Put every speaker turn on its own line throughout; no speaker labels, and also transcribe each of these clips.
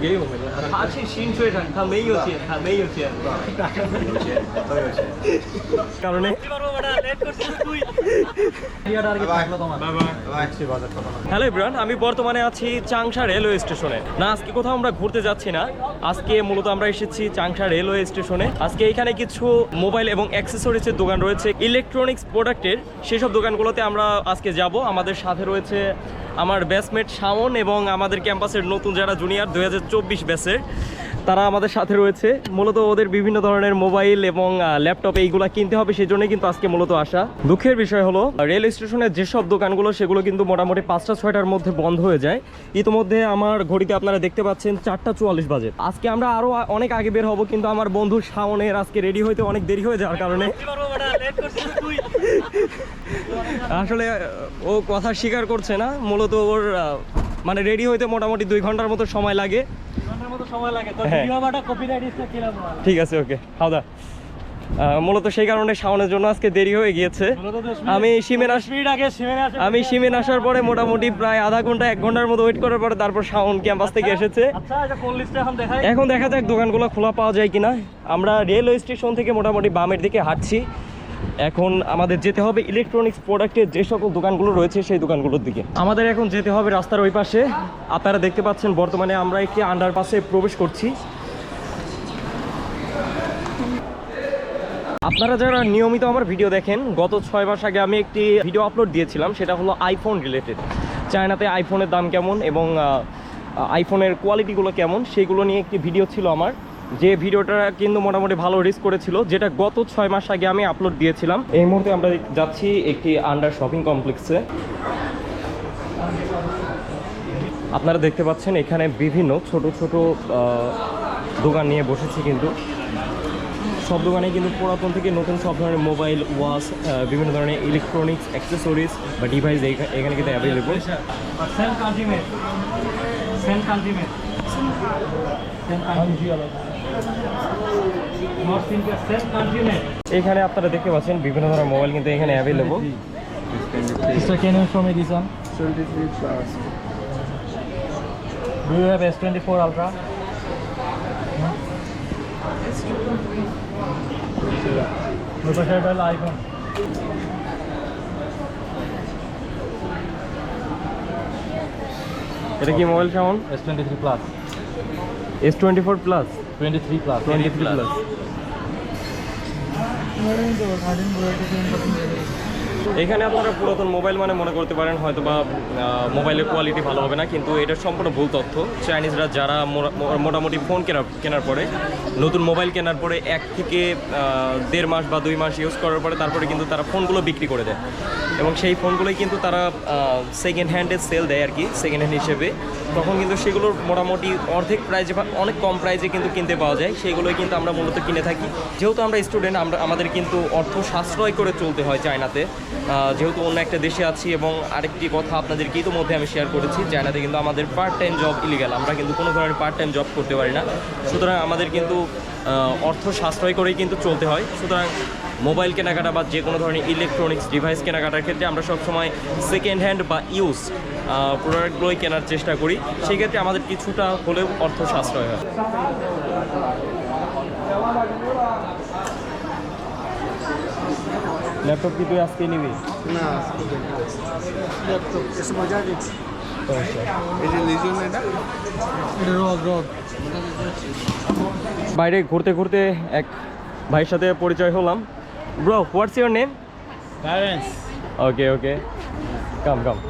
Ghế mà.
他去新吹上，他没有钱，他没有钱。
有钱，都有钱。
কারণে
去吧，再看看。
হ্যালো ইব্রান আমি বর্তমানে আছি চাংশা রেলওয়ে স্টেশনে না আজকে কোথাও আমরা ঘুরতে যাচ্ছি না আজকে মূলত আমরা এসেছি চাংশা রেলওয়ে স্টেশনে আজকে এখানে কিছু মোবাইল এবং অ্যাক্সেসরিজের দোকান রয়েছে ইলেকট্রনিক্স প্রোডাক্টের সেসব দোকানগুলোতে আমরা আজকে যাব আমাদের সাথে রয়েছে আমার ব্যাচমেট শাওন এবং আমাদের ক্যাম্পাসের নতুন যারা জুনিয়র দুই হাজার চব্বিশ ব্যাচের তারা আমাদের সাথে রয়েছে। মূলত ওদের বিভিন্ন ধরনের মোবাইল এবং ল্যাপটপ এইগুলো কিনতে হবে সেই জন্যই কিন্তু আজকে মূলত আসা। দুঃখের বিষয় হলো, রেল স্টেশনের যেসব দোকানগুলো, সেগুলো কিন্তু মোটামুটি পাঁচটা, ছয়টার মধ্যে বন্ধ হয়ে যায়। ইতিমধ্যে আমার ঘড়িতে আপনারা দেখতে পাচ্ছেন চারটা চুয়াল্লিশ বাজে। আজকে আমরা আরও, আ- অনেক আগে বের হব, কিন্তু আমার বন্ধু শাওনের আজকে রেডি হইতে অনেক দেরি হয়ে যাওয়ার কারণে। আসলে, ও কথা স্বীকার করছে না। মূলত ওর মানে রেডি হইতে মোটামুটি দুই ঘণ্টার মতো সময় লাগে। হ্যাঁ। ঠিক আছে ওকে হাওদা। মূলত সেই কারণে শাওনের জন্য আজকে দেরি হয়ে গিয়েছে। আমি সিমেন আমি সিমেন আসার পরে মোটামুটি প্রায় আধা ঘণ্টা এক ঘণ্টার মতো ওয়েট করার পরে তারপর শাওন ক্যাম্পাস থেকে এসেছে। এখন দেখা যাক দোকানগুলো খোলা পাওয়া যায় কিনা। আমরা রেলওয়ে স্টেশন থেকে মোটামুটি বামের দিকে হাঁটছি। এখন আমাদের যেতে হবে ইলেকট্রনিক্স প্রোডাক্টের যে সকল দোকানগুলো রয়েছে সেই দোকানগুলোর দিকে। আমাদের এখন যেতে হবে রাস্তার ওই পাশে। আপনারা দেখতে পাচ্ছেন বর্তমানে আমরা একটি আন্ডারপাসে প্রবেশ করছি। আপনারা যারা নিয়মিত আমার ভিডিও দেখেন, গত ছয় মাস আগে আমি একটি ভিডিও আপলোড দিয়েছিলাম, সেটা হলো আইফোন রিলেটেড চায়নাতে আইফোনের দাম কেমন এবং আইফোনের কোয়ালিটিগুলো কেমন, সেগুলো নিয়ে একটি ভিডিও ছিল আমার। যে ভিডিওটা কিন্তু মোটামুটি ভালো রিস করেছিল, যেটা গত ছয় মাস আগে আমি আপলোড দিয়েছিলাম। এই মুহূর্তে আমরা যাচ্ছি একটি আন্ডার শপিং কমপ্লেক্সে আপনারা দেখতে পাচ্ছেন এখানে বিভিন্ন ছোট ছোট দোকান নিয়ে বসেছি কিন্তু। সব দোকানে কিন্তু পুরাতন থেকে নতুন সব ধরনের মোবাইল ওয়াচ বিভিন্ন ধরনের ইলেকট্রনিক্স অ্যাক্সেসরিজ বা ডিভাইস এখানে কিন্তু
available same country mate same
এখানে আপনারা দেখতে পাচ্ছেন বিভিন্ন ধরনের মোবাইল কিন্তু এখানে অ্যাভেলেবল
ইসটা কেন সময় দিছেন 23 প্লাস ডু
এটা কি
মোবাইল কেমন S twenty three plus S twenty four
plus twenty three plus
twenty three plus 여행적으로
가는 거에 대한 것들 এখানে আপনারা পুরাতন মোবাইল মানে মনে করতে পারেন হয়তো বা মোবাইলের কোয়ালিটি ভালো হবে না, কিন্তু এটা সম্পূর্ণ ভুল তথ্য। চাইনিজরা যারা মোটামুটি ফোন কেনার কেনার পরে, নতুন মোবাইল কেনার পরে এক থেকে দেড় মাস বা দুই মাস ইউজ করার পরে তারপরে কিন্তু তারা ফোনগুলো বিক্রি করে দেয়। এবং সেই ফোনগুলোই কিন্তু তারা সেকেন্ড হ্যান্ডে সেল দেয় আর কি সেকেন্ড হ্যান্ড হিসেবে। তখন কিন্তু সেগুলোর মোটামুটি অর্ধেক প্রাইজে বা অনেক কম প্রাইজে কিন্তু কিনতে পাওয়া যায়। সেইগুলোই কিন্তু আমরা মূলত কিনে থাকি। যেহেতু আমরা স্টুডেন্ট আমরা, আমাদের কিন্তু অর্থ সাশ্রয় করে চলতে হয় চায়নাতে যেহেতু অন্য একটা দেশে আছি এবং আরেকটি কথা আপনাদেরকে ইতিমধ্যে আমি শেয়ার করেছি, চায়নাতে কিন্তু আমাদের পার্ট টাইম জব ইলিগাল আমরা কিন্তু কোনো ধরনের পার্ট টাইম জব করতে পারি না। সুতরাং আমাদের কিন্তু অর্থ সাশ্রয় করেই কিন্তু চলতে হয়। সুতরাং মোবাইল কেনাকাটা বা যে কোনো ধরনের ইলেকট্রনিক্স ডিভাইস কেনাকাটার ক্ষেত্রে আমরা সবসময় সেকেন্ড হ্যান্ড বা ইউজ প্রোডাক্টগুলোই কেনার চেষ্টা করি। সেই ক্ষেত্রে আমাদের কিছুটা হলেও অর্থ সাশ্রয় হয়। ল্যাপটপ কি তুই আজকে নিবি?
না ল্যাপটপ এসে মজা
রোগ
বাইরে ঘুরতে ঘুরতে এক ভাইয়ের সাথে পরিচয় হলাম। Bro what's your
name
okay okay come Come,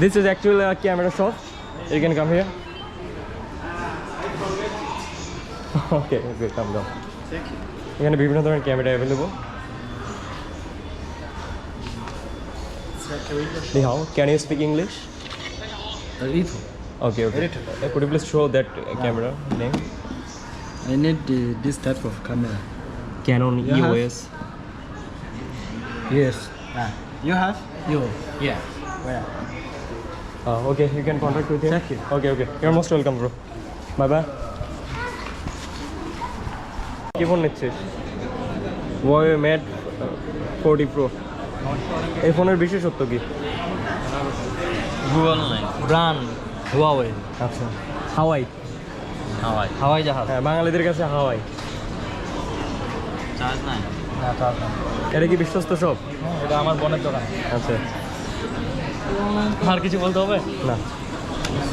this is actually camera shop. You can come here. okay, okay, come, come. এখানে বিভিন্ন ধরনের camera available Ni hao, can you speak English?
Rito.
Okay, okay. Uh, Could you please show that uh, camera name?
I need the, this type of camera.
Canon
You have?
EOS.
Yes. Ah. You have? You. Yeah. Where?
Uh, okay, you can contact with him.
Thank you.
Okay, okay. You're most welcome, bro. Bye bye. কি phone নিচ্ছিস Y mat forty pro এই ফোনের বিশেষত্ব কি?
Google Line. Brand. Huawei.
আচ্ছা। হাওয়াই
হাওয়াই হাওয়াই জাহাজ।
হ্যাঁ বাঙালিদের কাছে হাওয়াই
চার্জ নাই। না চার্জ নাই।
এটা কি বিশ্বস্ত সব?
এটা আমার বোনের দোকান।
আচ্ছা।
আর কিছু বলতে হবে?
না।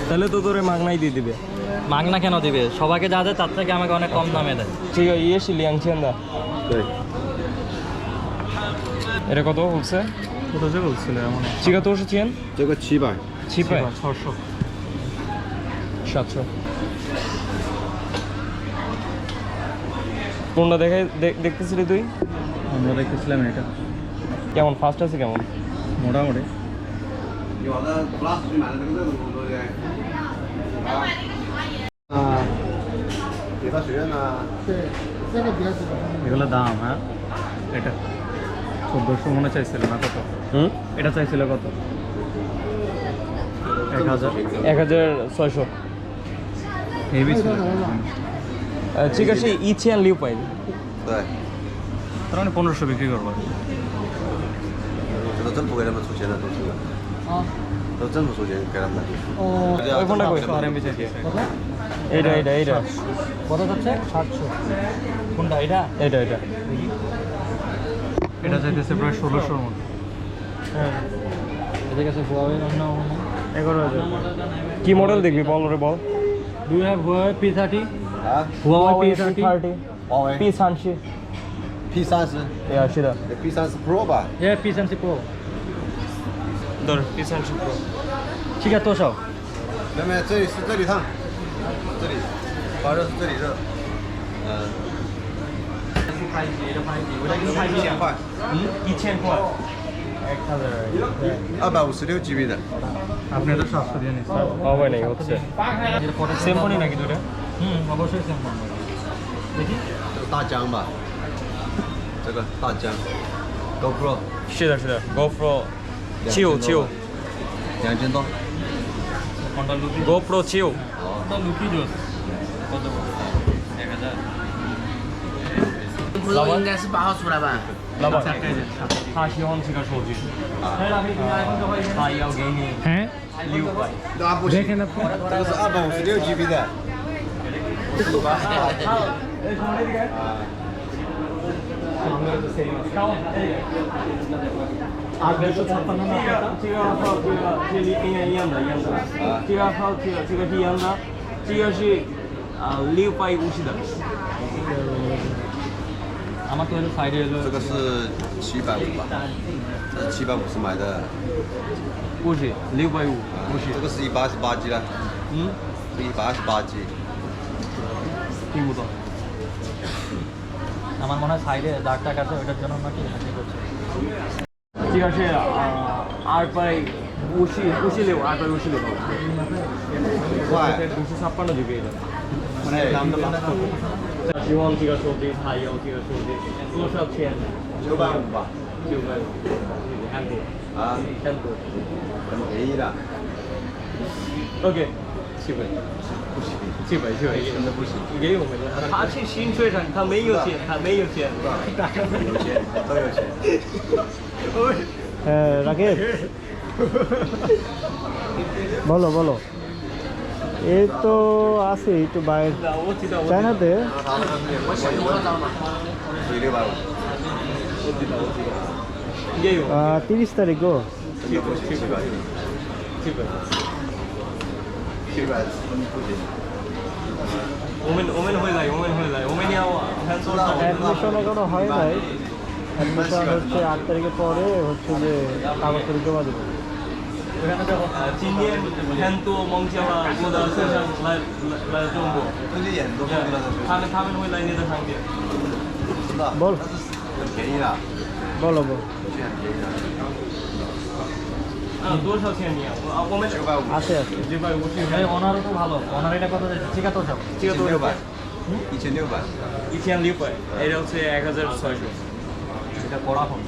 তাহলে তো তোরে মাগনাই দিয়ে দিবে।
মাগনা কেন দিবে? সবাইকে যা দেয় তার থেকে আমাকে অনেক কম দামে দেয়।
ঠিক আছে ইয়ে শিলি আংছিয়ান দা। এটা কত বলছে?
কত যে বলছিল এমন
চিকা
তো চেন চিকা ছিপায়
ছিপায়
ছশো।
সাতশো। কোনটা দেখে দেখতেছিলি তুই?
আমরা দেখতেছিলাম এটা।
কেমন? ফার্স্ট আছে কেমন?
মোটামুটি। এগুলো দাম হ্যাঁ? এটা। চোদ্দোশো মনে চাইছিল না কত?
হুম?
এটা চাইছিল কত? এক হাজার।
এক হাজার ছয়শো।
হেভি ছিল।
ঠিক আছে ইচিয়ান লিউ
পাইল
তার মানে পনেরোশো বিক্রি করব।
রতন পোকার আমার সুচে না রতন
ওই ফোনটা এইটা এইটা এইটা।
কত যাচ্ছে? সাতশো। কোনটা এটা
এইটা এটা
এটা চাইতেছে প্রায় ষোলোশোর মতো
হ্যাঁ
এদের কাছে হুয়াওয়ে অন্য
এগারো হাজার কি মডেল দেখবি বল ওরে বল
do have Huawei P thirty
啊，
Huawei P thirty
thirty
华为
P 三十，
P 三十，
对啊，是的。
P 三十 Pro 吧？
A P সেন্সি pro
对，P 三十 Pro。
ঠিক আছে多少
妹妹，这里是这里烫，这里发热是这里热。嗯， 一千块，
嗯，一千块。এক হাজার
二百五十六 GB 的。
আপনি এটা সাতশো দিয়ে নিচ্ছেন
হবে নাই হচ্ছে সেম ফোনই নাকি দুটো
হুম অবশ্যই সেম দেখি
这个大疆吧，这个大疆，GoPro
是的是的，GoPro
两
Chill
千多
Chill
吧两千多。
কোনটা লুকি
GoPro Chill
কোনটা লুকি জোস কত এক হাজার
老是应该是八号出来吧？
老板，他喜欢这个数据。他要给你六百，
这个是二百五十六 GB 的。啊，
这个是分的吗？这个号，这个这里一样的一样的样子。这个号，这个这个是一样的，这个是啊六百五十的。
这个是七百五吧？这是七百五十买的。
五十六百五
不是，这个是一百二十八 G 了，
嗯
是一百二十八 G。
听不懂
আমার মনে হয় সাইডে দাগ টাক আছে ওইটার জন্য নাকি হাসি করছে
这个是啊二百五十五十六二百五十 六
快，
五十三八的就可以了
哎，
希望这个手机它有这个手机多少钱
九百五吧？
九百五韩国
啊，
韩国
很便宜的。
OK，七百，不行，七百七百真的不行，给我们的。他去薪水上，他没有钱，他没有钱。
有钱，都有钱。
হ্যাঁ রাকেশ বলো বলো এই তো আছে একটু বাইরে। চায়নাতে? তিরিশ তারিখ, গো। অ্যাডমিশন এখনও হয় নাই। অ্যাডমিশন হচ্ছে আট তারিখের পরে হচ্ছে যে কাগজ জমা দেবে।
呃，今年很多孟加拉国的学生来来来中国，
最近也很多
对
风格的学
他们他们会来你的商店。
知道，
বল
很便宜的，
বলো বল
现在很便宜的，
啊，多少钱你啊？我啊，我们
九百五，
আছে আছে
九百五十
এই অনারও তো ভালো অনার এটা কত যাচ্ছে ঠিক আছে তো সব
这个多少
一千六百？，一千六百，
一千六百，এটা হচ্ছে এক হাজার ছয়শো
এটা করা ফোন
আহ,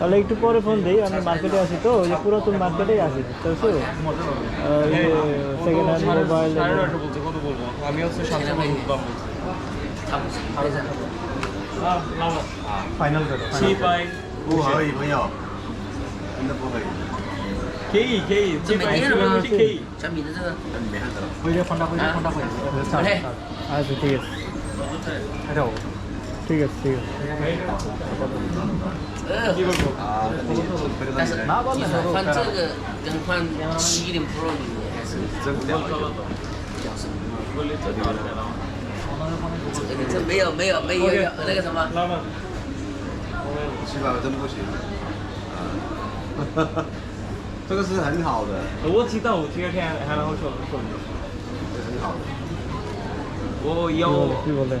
তাহলে একটু পরে ফোন দিই আমি মার্কেটে আছি তো ওই যে পুরাতন মার্কেটেই আছি বুঝতে পারছো সেকেন্ড হ্যান্ড মোবাইল
সাড়ে নয়শো বলছে কত বলবো আমি হচ্ছে সাতশো দাম বলছি
ফাইনাল
七百
不可以，朋友，真的不可以。
可以可以，这个是问题可以。
小米的这个，
ওই যে ফোনটা কই ফোনটা কই
哎，
আচ্ছা ঠিক আছে
এটাও
ঠিক আছে ঠিক আছে
呃，但是你说换这个跟换七零 Pro 里面还是这个这没有没有没有那个什么，
老板，
七百真不行。这个是很好的，
我知道，这个天还能说说。
这很好的。
我
কি
有
বল- কি বলেন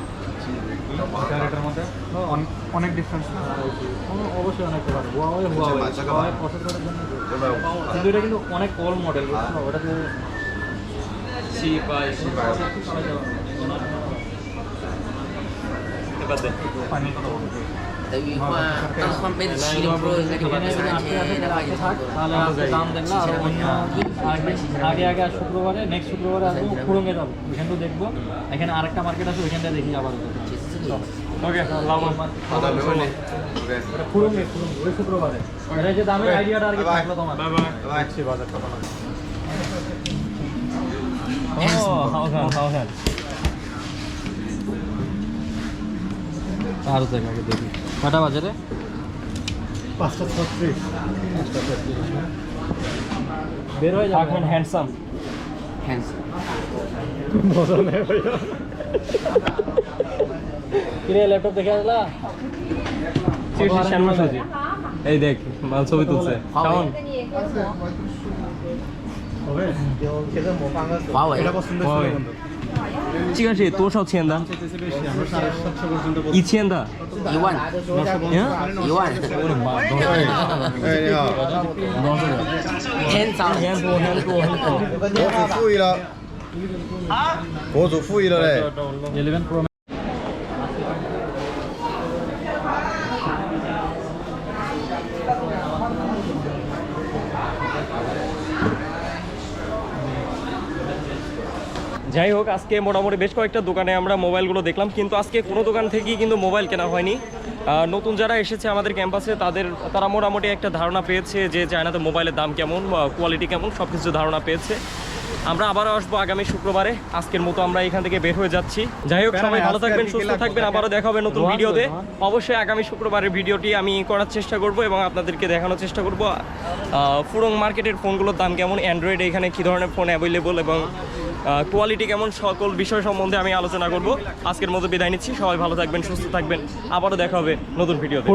ক্যারেটের মধ্যে? অনেক ডিফারেন্স অবশ্যই অনেক হুয়াওয়ে হুয়াওয়ে কিন্তু এটা কিন্তু অনেক ওল্ড মডেল
ওটা যে
সি বাই সি বাই এবার দেখ। আগে আগে শুক্রবারে নেক্সট শুক্রবারে আসব কুড়ঙ্গে যাব। ওইখানটা দেখব। এখানে আরেকটা মার্কেট আছে ওইখানটা দেখি আবার।
ওকে লাবণ কথা
ভেবে দেখি কটা বাজারে পাঁচশো ছত্রিশ।
পাঁচটা ছত্রিশ
বের হয়ে যাবে।
এখন হ্যান্ডসাম
হ্যান্ডসাম
মজা নেই
কিরে ল্যাপটপ দেখে আসলা
这个是什么手机？এই দেখ মাল ছবি তুলছে কেমন
হবে খেতে মোটা
华为
এটা পছন্দ ছিল
Huawei
বন্ধু
这个是多少钱的？
চেয়েছে বেশি আমরা সাড়ে সাতশো পর্যন্ত
一千的。
一万
嗯，
一万，
哎，你好，
天早
很多很多很多。
国主富裕了。国主富裕了嘞。
যাই হোক, আজকে মোটামুটি বেশ কয়েকটা দোকানে আমরা মোবাইলগুলো দেখলাম, কিন্তু আজকে কোনো দোকান থেকেই কিন্তু মোবাইল কেনা হয়নি। নতুন যারা এসেছে আমাদের ক্যাম্পাসে, তাদের, তারা মোটামুটি একটা ধারণা পেয়েছে যে চায়নাতে মোবাইলের দাম কেমন কোয়ালিটি কেমন সব কিছু ধারণা পেয়েছে। আমরা আবারও আসব আগামী শুক্রবারে। আজকের মতো আমরা এখান থেকে বের হয়ে যাচ্ছি। যাই হোক সবাই ভালো থাকবেন সুস্থ থাকবেন আবারও দেখা হবে নতুন ভিডিওতে। অবশ্যই আগামী শুক্রবারের ভিডিওটি আমি করার চেষ্টা করব এবং আপনাদেরকে দেখানোর চেষ্টা করব। ফুরং মার্কেটের ফোনগুলোর দাম কেমন? অ্যান্ড্রয়েড এখানে কী ধরনের ফোন অ্যাভেলেবল এবং কোয়ালিটি কেমন? সকল বিষয় সম্বন্ধে আমি আলোচনা করব। আজকের মতো বিদায় নিচ্ছি। সবাই ভালো থাকবেন সুস্থ থাকবেন। আবারও দেখা হবে নতুন ভিডিওতে।